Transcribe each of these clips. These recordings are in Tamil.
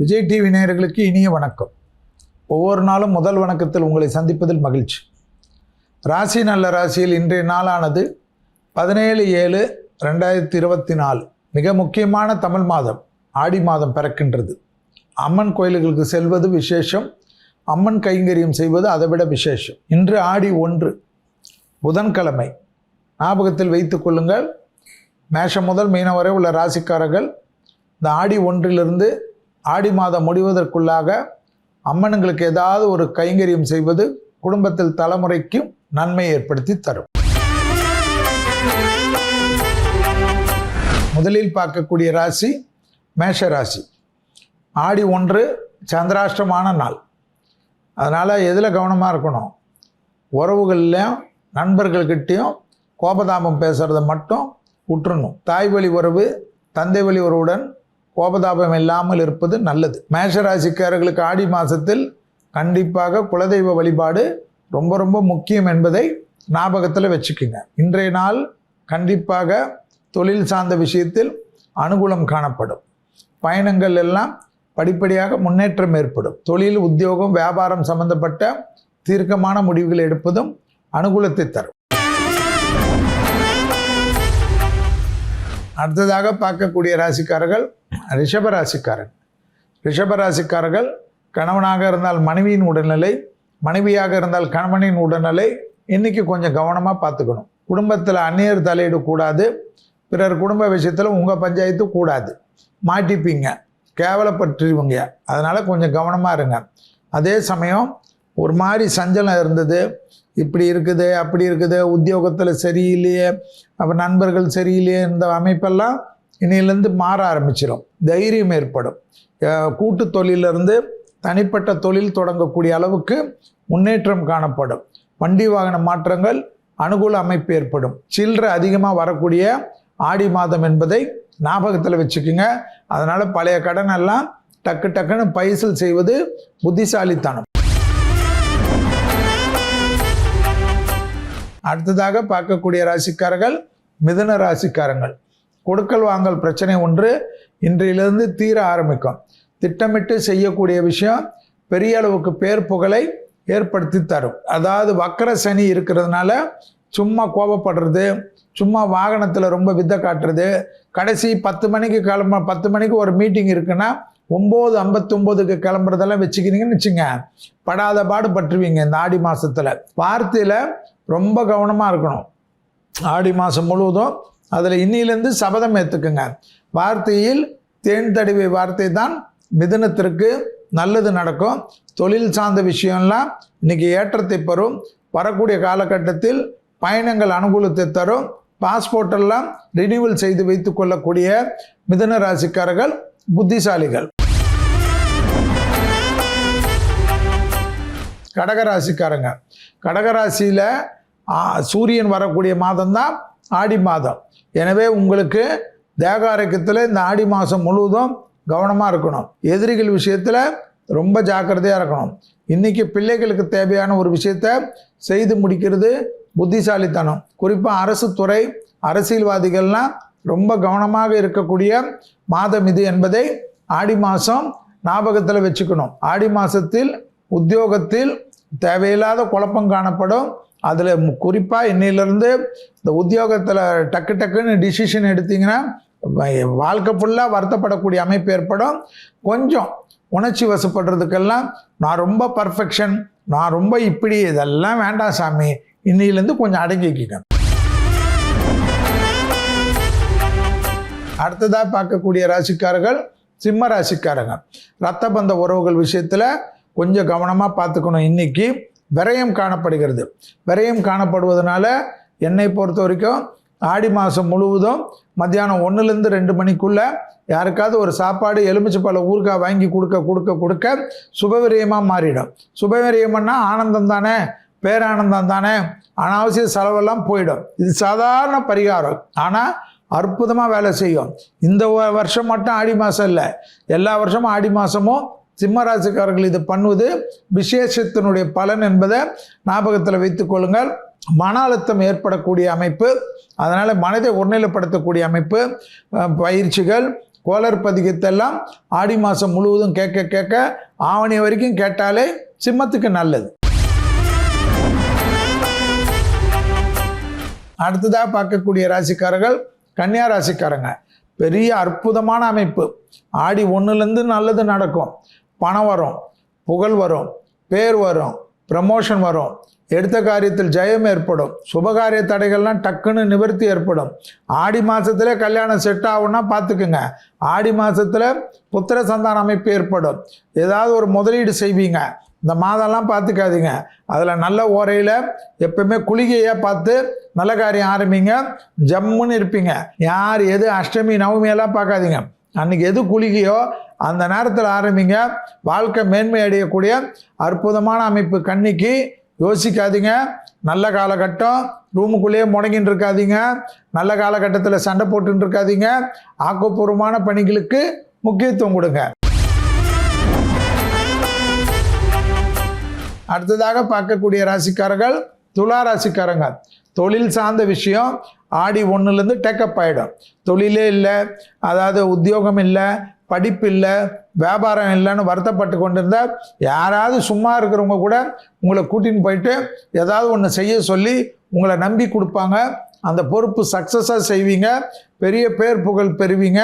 விஜய் டிவி நேயர்களுக்கு இனிய வணக்கம். ஒவ்வொரு நாளும் முதல் வணக்கத்தில் உங்களை சந்திப்பதில் மகிழ்ச்சி. ராசி நல்ல ராசியில் இன்றைய நாளானது பதினேழு ஏழு ரெண்டாயிரத்தி இருபத்தி நாலு. மிக முக்கியமான தமிழ் மாதம் ஆடி மாதம் பிறக்கின்றது. அம்மன் கோயில்களுக்கு செல்வது விசேஷம் அம்மன் கைங்கரியம் செய்வது அதைவிட விசேஷம். இன்று ஆடி ஒன்று புதன்கிழமை. ஞாபகத்தில் வைத்துக்கொள்ளுங்கள் மேஷம் முதல் மீனம் வரை உள்ள ராசிக்காரர்கள் இந்த ஆடி ஒன்றிலிருந்து ஆடி மாதம் முடிவதற்குள்ளாக அம்மனுங்களுக்கு ஏதாவது ஒரு கைங்கரியம் செய்வது குடும்பத்தில் தலைமுறைக்கும் நன்மை ஏற்படுத்தி தரும். முதலில் பார்க்கக்கூடிய ராசி மேஷ ராசி. ஆடி ஒன்று சந்திராஷ்டமான நாள். அதனால் எதில் கவனமாக இருக்கணும்? உறவுகள்லையும் நண்பர்கள்கிட்டையும் கோபதாபம் பேசுகிறத மட்டும் உற்றணும். தாய் வழி உறவு தந்தை வழி உறவுடன் கோபதாபம் இல்லாமல் இருப்பது நல்லது. மேஷராசிக்காரர்களுக்கு ஆடி மாதத்தில் கண்டிப்பாக குலதெய்வ வழிபாடு ரொம்ப ரொம்ப முக்கியம் என்பதை ஞாபகத்தில் வச்சுக்கோங்க. இன்றைய நாள் கண்டிப்பாக தொழில் சார்ந்த விஷயத்தில் அனுகூலம் காணப்படும். பயணங்கள் எல்லாம் படிப்படியாக முன்னேற்றம் ஏற்படும். தொழில் உத்தியோகம் வியாபாரம் சம்பந்தப்பட்ட தீர்க்கமான முடிவுகள் எடுப்பதும் அனுகூலத்தை தரும். அடுத்ததாக பார்க்கக்கூடிய ராசிக்காரர்கள் ரிஷபராசிக்காரன். ரிஷபராசிக்காரர்கள் கணவனாக இருந்தால் மனைவியின் உடல்நிலை மனைவியாக இருந்தால் கணவனின் உடல்நிலை இன்றைக்கி கொஞ்சம் கவனமாக பார்த்துக்கணும். குடும்பத்தில் அந்நியர் தலையிட கூடாது. பிறர் குடும்ப விஷயத்தில் உங்கள் பஞ்சாயத்து கூடாது. மாட்டிப்பீங்க. கேவலப்பட்டுருவீங்க. அதனால் கொஞ்சம் கவனமாக இருங்க. அதே சமயம் ஒரு மாதிரி சஞ்சலம் இருந்தது. இப்படி இருக்குது அப்படி இருக்குது. உத்தியோகத்தில் சரியில்லையே. அப்போ நண்பர்கள் சரியில்லையே. இந்த அமைப்பெல்லாம் இன்னிலேருந்து மாற ஆரம்பிச்சிடும் தைரியம் ஏற்படும். கூட்டு தொழிலிருந்து தனிப்பட்ட தொழில் தொடங்கக்கூடிய அளவுக்கு முன்னேற்றம் காணப்படும். வண்டி வாகன மாற்றங்கள் அனுகூல அமைப்பு ஏற்படும். சில்லறை அதிகமாக வரக்கூடிய ஆடி மாதம் என்பதை ஞாபகத்தில் வச்சுக்கோங்க. அதனால் பழைய கடன் எல்லாம் டக்கு டக்குன்னு பைசல் செய்வது புத்திசாலித்தனம். அடுத்ததாக பார்க்கக்கூடிய ராசிக்காரர்கள் மிதன ராசிக்காரங்கள். கொடுக்கல் வாங்கல் பிரச்சனை ஒன்று இன்றையிலிருந்து தீர ஆரம்பிக்கும். திட்டமிட்டு செய்யக்கூடிய விஷயம் பெரிய அளவுக்கு பேர் புகழை ஏற்படுத்தி தரும். அதாவது வக்கர சனி இருக்கிறதுனால சும்மா கோபப்படுறது சும்மா வாகனத்தில் ரொம்ப வித்தை காட்டுறது கடைசி பத்து மணிக்கு கிளம்ப பத்து மணிக்கு ஒரு மீட்டிங் இருக்குன்னா ஒம்பது ஐம்பத்தொம்போதுக்கு கிளம்புறதெல்லாம் வச்சுக்கிறீங்கன்னு வச்சுங்க. படாத பாடு பற்றுவீங்க இந்த ஆடி மாதத்தில் வார்த்தையில் ரொம்ப கவனமாக இருக்கணும். ஆடி மாதம் முழுவதும் அதில் இன்னிலேருந்து சபதம் ஏற்றுக்குங்க வார்த்தையில் தேன் தடவை வார்த்தை தான் மிதனத்திற்கு நல்லது நடக்கும். தொழில் சார்ந்த விஷயம்லாம் இன்னைக்கு ஏற்றத்தை பெறும். வரக்கூடிய காலகட்டத்தில் பயணங்கள் அனுகூலத்தை தரும். பாஸ்போர்ட்டெல்லாம் ரினியூவல் செய்து வைத்து கொள்ளக்கூடிய மிதன ராசிக்காரர்கள் புத்திசாலிகள். கடகராசிக்காரங்க. கடகராசியில் சூரியன் வரக்கூடிய மாதம்தான் ஆடி மாதம். எனவே உங்களுக்கு தேகாரக்கத்தில் இந்த ஆடி மாதம் முழுவதும் கவனமாக இருக்கணும். எதிரிகள் விஷயத்தில் ரொம்ப ஜாக்கிரதையாக இருக்கணும். இன்றைக்கி பிள்ளைகளுக்கு தேவையான ஒரு விஷயத்தை செய்து முடிக்கிறது புத்திசாலித்தனம். குறிப்பாக அரசு துறை அரசியல்வாதிகள்லாம் ரொம்ப கவனமாக இருக்கக்கூடிய மாதம் இது என்பதை ஆடி மாதம் ஞாபகத்தில் வச்சுக்கணும். ஆடி மாதத்தில் உத்தியோகத்தில் தேவையில்லாத குழப்பம் காணப்படும். அதில் குறிப்பாக இன்னிலிருந்து இந்த உத்தியோகத்தில் டக்கு டக்குன்னு டிசிஷன் எடுத்தீங்கன்னா வாழ்க்கை ஃபுல்லாக வருத்தப்படக்கூடிய அமைப்பு ஏற்படும். கொஞ்சம் உணர்ச்சி வசப்படுறதுக்கெல்லாம் நான் ரொம்ப பர்ஃபெக்ஷன் நான் ரொம்ப இப்படி இதெல்லாம் வேண்டாம் சாமி. இன்னிலேருந்து கொஞ்சம் அடங்கிக்கணும் அடுத்ததாக பார்க்கக்கூடிய ராசிக்காரர்கள் சிம்ம ராசிக்காரங்க. ரத்த பந்த உறவுகள் விஷயத்தில் கொஞ்சம் கவனமாக பார்த்துக்கணும் இன்னைக்கு. விரயம் காணப்படுகிறது. விரயம் காணப்படுவதனால என்னை பொறுத்த வரைக்கும் ஆடி மாதம் முழுவதும் மத்தியானம் ஒன்றுலேருந்து ரெண்டு மணிக்குள்ளே யாருக்காவது ஒரு சாப்பாடு எலுமிச்சைப்பழ ஊறுகாய் வாங்கி கொடுக்க கொடுக்க கொடுக்க சுபவிரயமாக மாறிடும். சுபவிரயம்னா ஆனந்தம் தானே பேரானந்தம் தானே அனாவசிய செலவெல்லாம் போயிடும். இது சாதாரண பரிகாரம். ஆனால் அற்புதமாக வேலை செய்யும். இந்த வருஷம் மட்டும் ஆடி மாதம் இல்லை. எல்லா வருஷமும் ஆடி மாதமும் சிம்மராசிக்காரர்கள் இது பண்ணுவது விசேஷத்தினுடைய பலன் என்பதை ஞாபகத்தில் வைத்துக்கொள்ளுங்கள் மன அழுத்தம் ஏற்படக்கூடிய அமைப்பு அதனால் மனதை ஒருநிலைப்படுத்தக்கூடிய அமைப்பு பயிற்சிகள் கோலர் பதிகத்தெல்லாம் ஆடி மாதம் முழுவதும் கேட்க கேட்க ஆவணி வரைக்கும் கேட்டாலே சிம்மத்துக்கு நல்லது. அடுத்ததாக பார்க்கக்கூடிய ராசிக்காரர்கள் கன்னியா ராசிக்காரங்க. பெரிய அற்புதமான அமைப்பு. ஆடி ஒன்றுலேருந்து நல்லது நடக்கும். பணம் வரும் புகழ் வரும் பேர் வரும் ப்ரமோஷன் வரும். எடுத்த காரியத்தில் ஜெயம் ஏற்படும். சுபகாரிய தடைகள்லாம் டக்குன்னு நிவர்த்தி ஏற்படும். ஆடி மாதத்துல கல்யாணம் செட் ஆகும்னா பார்த்துக்குங்க. ஆடி மாதத்தில் புத்திர சந்தான அமைப்பு ஏற்படும். ஏதாவது ஒரு முதலீடு செய்வீங்க. இந்த மாதம்லாம் பார்த்துக்காதீங்க. அதில் நல்ல ஓரையில் எப்பவுமே குளிகையாக பார்த்து நல்ல காரியம் ஆரம்பிங்க. ஜம்முன்னு இருப்பீங்க. யார் எது அஷ்டமி நவமி எல்லாம் பார்க்காதீங்க. அன்னைக்கு எது குளிகையோ அந்த நேரத்தில் ஆரம்பிங்க. வாழ்க்கை மேன்மை அடையக்கூடிய அற்புதமான அமைப்பு கண்ணிக்கு யோசிக்காதீங்க. நல்ல காலகட்டம் ரூமுக்குள்ளேயே முடங்கின்னு இருக்காதீங்க. நல்ல காலகட்டத்தில் சண்டை போட்டுன்னு இருக்காதீங்க. ஆக்கப்பூர்வமான பணிகளுக்கு முக்கியத்துவம் கொடுங்க. அடுத்ததாக பார்க்கக்கூடிய ராசிக்காரர்கள் துலா ராசிக்காரங்க. தொழில் சார்ந்த விஷயம் ஆடி ஒன்றுலேருந்து டேக்கப் ஆகிடும் தொழிலே இல்லை அதாவது உத்தியோகம் இல்லை படிப்பு இல்லை வியாபாரம் இல்லைன்னு வருத்தப்பட்டு கொண்டிருந்தா யாராவது சும்மா இருக்கிறவங்க கூட உங்களை கூட்டின்னு போயிட்டு ஏதாவது ஒன்று செய்ய சொல்லி உங்களை நம்பி கொடுப்பாங்க. அந்த பொறுப்பு சக்ஸஸாக செய்வீங்க. பெரிய பேர் புகழ் பெறுவீங்க.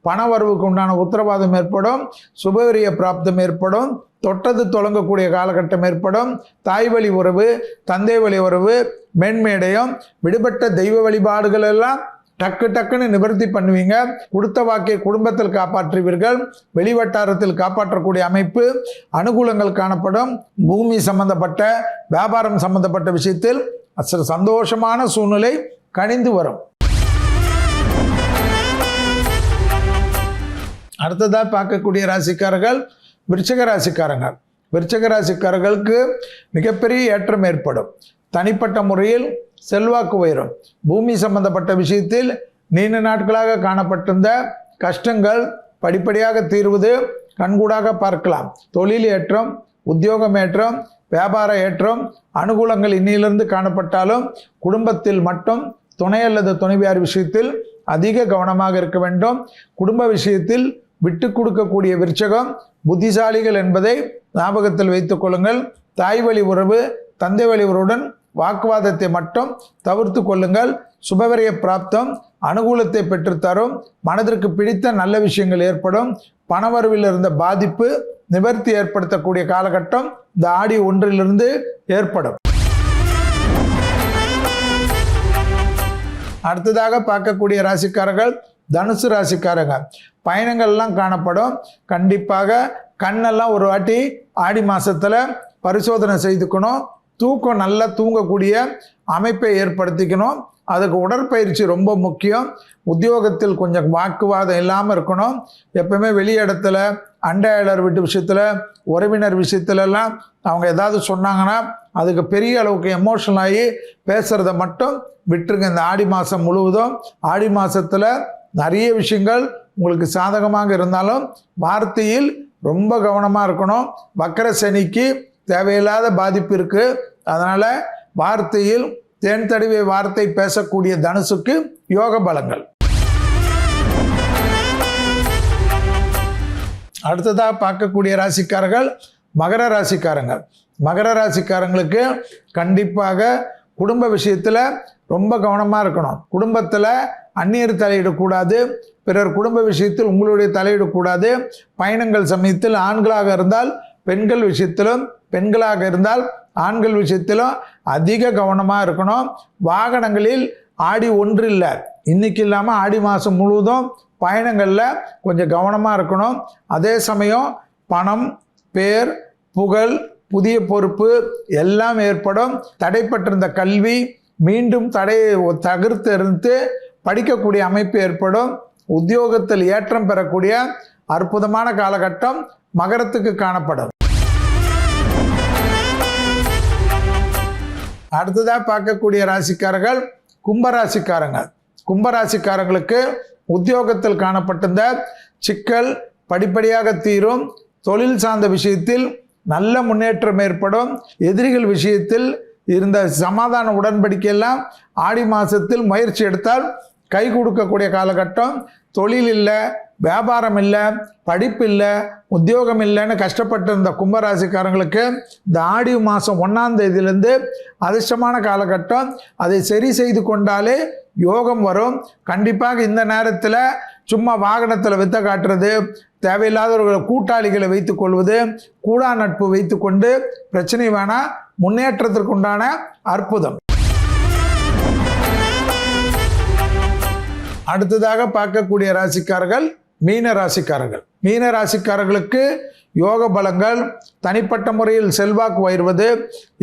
பண வரவுக்கு உண்டான உத்தரவாதம் ஏற்படும். சுபவரிய பிராப்தம் ஏற்படும். தொட்டது தொடங்கக்கூடிய காலகட்டம் ஏற்படும். தாய் வழி உறவு தந்தை வழி உறவு மேன்மேடையும் விடுபட்ட தெய்வ வழிபாடுகள் எல்லாம் டக்கு டக்குன்னு நிவர்த்தி பண்ணுவீங்க. கொடுத்த வாக்கை குடும்பத்தில் காப்பாற்றுவீர்கள். வெளிவட்டாரத்தில் காப்பாற்றக்கூடிய அமைப்பு அனுகூலங்கள் காணப்படும். பூமி சம்பந்தப்பட்ட வியாபாரம் சம்பந்தப்பட்ட விஷயத்தில் அச- சந்தோஷமான சூழ்நிலை கணிந்து வரும். அடுத்ததாக பார்க்கக்கூடிய ராசிக்காரர்கள் விருச்சக ராசிக்காரங்கள் விருச்சக ராசிக்காரர்களுக்கு மிகப்பெரிய ஏற்றம் ஏற்படும். தனிப்பட்ட முறையில் செல்வாக்கு உயரும். பூமி சம்பந்தப்பட்ட விஷயத்தில் நீண்ட நாட்களாக காணப்பட்டிருந்த கஷ்டங்கள் படிப்படியாக தீர்வது கண்கூடாக பார்க்கலாம். தொழில் ஏற்றம் உத்தியோகம் ஏற்றம் வியாபார ஏற்றம் அனுகூலங்கள் இன்னிலிருந்து காணப்பட்டாலும் குடும்பத்தில் மட்டும் துணை அல்லது துணைவியார் விஷயத்தில் அதிக கவனமாக இருக்க வேண்டும். குடும்ப விஷயத்தில் விட்டு கொடுக்கக்கூடிய விருச்சகம் புத்திசாலிகள் என்பதை ஞாபகத்தில் வைத்துக் கொள்ளுங்கள். தாய் வழி உறவு தந்தை வழி உறவுடன் வாக்குவாதத்தை மட்டும் தவிர்த்து கொள்ளுங்கள். சுபவரிய பிராப்தம் அனுகூலத்தை பெற்றுத்தரும். மனதிற்கு பிடித்த நல்ல விஷயங்கள் ஏற்படும். பணவரவில் இருந்த பாதிப்பு நிவர்த்தி ஏற்படுத்தக்கூடிய காலகட்டம் இந்த ஆடி ஒன்றிலிருந்து ஏற்படும். அடுத்ததாக பார்க்கக்கூடிய ராசிக்காரர்கள் தனுசு ராசிக்காரங்க. பயணங்கள்லாம் காணப்படும். கண்டிப்பாக கண்ணெல்லாம் ஒரு வாட்டி ஆடி மாதத்தில் பரிசோதனை செய்துக்கணும். தூக்கம் நல்லா தூங்கக்கூடிய அமைப்பை ஏற்படுத்திக்கணும். அதுக்கு உடற்பயிற்சி ரொம்ப முக்கியம். உத்தியோகத்தில் கொஞ்சம் வாக்குவாதம் இல்லாமல் இருக்கணும். எப்பவுமே வெளி இடத்துல அண்டையாளர் வீட்டு விஷயத்தில் உறவினர் விஷயத்துலலாம் அவங்க ஏதாவது சொன்னாங்கன்னா அதுக்கு பெரிய அளவுக்கு எமோஷனல் ஆகி பேசுகிறத மட்டும் விட்டுருங்க. இந்த ஆடி மாதம் முழுவதும். ஆடி மாதத்தில் நிறைய விஷயங்கள் உங்களுக்கு சாதகமாக இருந்தாலும் வார்த்தையில் ரொம்ப கவனமாக இருக்கணும். வக்கர சனிக்கு தேவையில்லாத பாதிப்பு இருக்குது அதனால் வார்த்தையில் தேன் தடவிய வார்த்தை பேசக்கூடிய தனுசுக்கு யோக பலங்கள். அடுத்ததாக பார்க்கக்கூடிய ராசிக்காரர்கள் மகர ராசிக்காரங்க. மகர ராசிக்காரங்களுக்கு கண்டிப்பாக குடும்ப விஷயத்தில் ரொம்ப கவனமாக இருக்கணும். குடும்பத்தில் அந்நியர் தலையிடக்கூடாது பிறர் குடும்ப விஷயத்தில் உங்களுடைய தலையிடக்கூடாது பயணங்கள் சமயத்தில் ஆண்களாக இருந்தால் பெண்கள் விஷயத்திலும் பெண்களாக இருந்தால் ஆண்கள் விஷயத்திலும் அதிக கவனமாக இருக்கணும். வாகனங்களில் ஆடி ஒன்று இல்லை. இன்னைக்கு இல்லாமல் ஆடி மாதம் முழுவதும் பயணங்களில் கொஞ்சம் கவனமாக இருக்கணும். அதே சமயம் பணம் பேர் புகழ் புதிய பொறுப்பு எல்லாம் ஏற்படும். தடைப்பட்டிருந்த கல்வி மீண்டும் தடையை இருந்து படிக்கக்கூடிய அமைப்பு ஏற்படும். உத்தியோகத்தில் ஏற்றம் பெறக்கூடிய அற்புதமான காலகட்டம் மகரத்துக்கு காணப்படும். அடுத்ததாக பார்க்கக்கூடிய ராசிக்காரர்கள் கும்பராசிக்காரங்க. கும்பராசிக்காரங்களுக்கு உத்தியோகத்தில் காணப்பட்டிருந்த சிக்கல் படிப்படியாக தீரும். தொழில் சார்ந்த விஷயத்தில் நல்ல முன்னேற்றம் ஏற்படும். எதிரிகள் விஷயத்தில் இருந்த சமாதான உடன்படிக்கையெல்லாம் ஆடி மாதத்தில் முயற்சி எடுத்தால் கை கொடுக்கக்கூடிய காலகட்டம் தொழில் இல்லை வியாபாரம் இல்லை படிப்பு இல்லை உத்தியோகம் இல்லைன்னு கஷ்டப்பட்டு இருந்த கும்பராசிக்காரங்களுக்கு இந்த ஆடி மாதம் ஒன்றாம் தேதியிலேருந்து அதிர்ஷ்டமான காலகட்டம். அதை சரி செய்து கொண்டாலே யோகம் வரும். கண்டிப்பாக இந்த நேரத்தில் சும்மா வாகனத்தில் வித்த காட்டுறது தேவையில்லாதவர்களை கூட்டாளிகளை வைத்து கொள்வது கூடா நட்பு வைத்துக்கொண்டு பிரச்சனை வேணால் முன்னேற்றத்திற்குண்டான அற்புதம். அடுத்ததாக பார்க்கக்கூடிய ராசிக்காரர்கள் மீன ராசிக்காரர்கள். மீன ராசிக்காரர்களுக்கு யோக பலங்கள் தனிப்பட்ட முறையில் செல்வாக்கு உயர்வது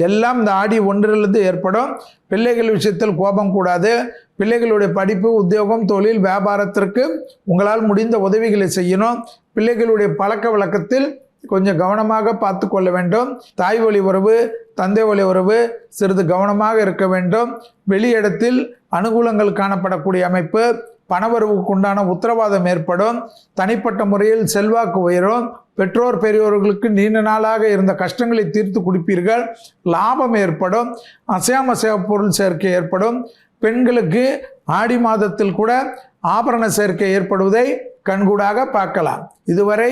எல்லாம் இந்த ஆடி ஒன்றிலிருந்து ஏற்படும். பிள்ளைகள் விஷயத்தில் கோபம் கூடாது. பிள்ளைகளுடைய படிப்பு உத்தியோகம் தொழில் வியாபாரத்திற்கு உங்களால் முடிந்த உதவிகளை செய்யணும். பிள்ளைகளுடைய பழக்க வழக்கத்தில் கொஞ்சம் கவனமாக பார்த்து கொள்ள வேண்டும். தாய் வழி உறவு தந்தை வழி உறவு சிறிது கவனமாக இருக்க வேண்டும். வெளியிடத்தில் அனுகூலங்கள் காணப்படக்கூடிய அமைப்பு பணவரவுக்கு உண்டான உத்தரவாதம் ஏற்படும். தனிப்பட்ட முறையில் செல்வாக்கு உயரும். பெற்றோர் பெரியோர்களுக்கு நீண்ட நாளாக இருந்த கஷ்டங்களை தீர்த்து கொடுப்பீர்கள். லாபம் ஏற்படும். அசையாம பொருள் சேர்க்கை ஏற்படும். பெண்களுக்கு ஆடி மாதத்தில் கூட ஆபரண சேர்க்கை ஏற்படுவதை கண்கூடாக பார்க்கலாம். இதுவரை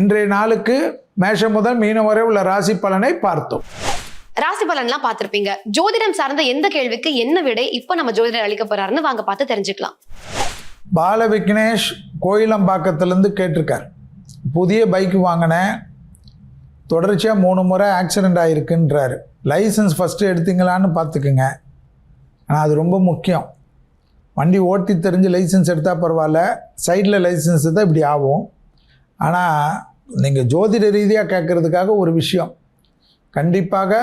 இன்றைய நாளுக்கு மேஷம் முதல் மீனம் வரை உள்ள ராசி பலனை பார்த்தோம். ராசி பலன்லாம் பார்த்துருப்பீங்க. ஜோதிடம் சார்ந்த எந்த கேள்விக்கு என்ன விடை இப்போ நம்ம ஜோதிடர் அளிக்க போறாருன்னு வாங்க பார்த்து தெரிஞ்சுக்கலாம். பால விக்னேஷ் கோயிலம்பாக்கத்துலேருந்து கேட்டிருக்கார். புதிய பைக் வாங்கினேன் தொடர்ச்சியாக மூணு முறை ஆக்சிடெண்ட் ஆகிருக்குன்றாரு லைசன்ஸ் ஃபஸ்ட்டு எடுத்தீங்களான்னு பார்த்துக்குங்க. ஆனால் அது ரொம்ப முக்கியம். வண்டி ஓட்டி தெரிஞ்சு லைசன்ஸ் எடுத்தால் பரவாயில்ல. சைடில் லைசன்ஸ் தான் இப்படி ஆகும். ஆனால் நீங்கள் ஜோதிட ரீதியாக கேட்குறதுக்காக ஒரு விஷயம். கண்டிப்பாக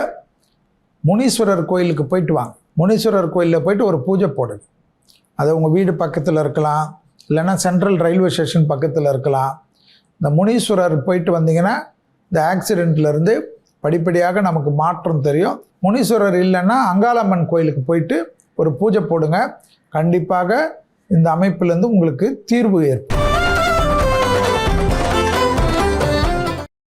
முனீஸ்வரர் கோயிலுக்கு போயிட்டு வாங்க. முனீஸ்வரர் கோயிலில் போயிட்டு ஒரு பூஜை போடுங்க அது உங்கள் வீடு பக்கத்தில் இருக்கலாம் இல்லைன்னா சென்ட்ரல் ரயில்வே ஸ்டேஷன் பக்கத்தில் இருக்கலாம். இந்த முனீஸ்வரர் போயிட்டு வந்தீங்கன்னா இந்த ஆக்சிடெண்ட்லேருந்து படிப்படியாக நமக்கு மாற்றம் தெரியும். முனீஸ்வரர் இல்லைன்னா அங்காளம்மன் கோயிலுக்கு போயிட்டு ஒரு பூஜை போடுங்க. கண்டிப்பாக இந்த அமைப்பிலேருந்து உங்களுக்கு தீர்வு ஏற்படும்.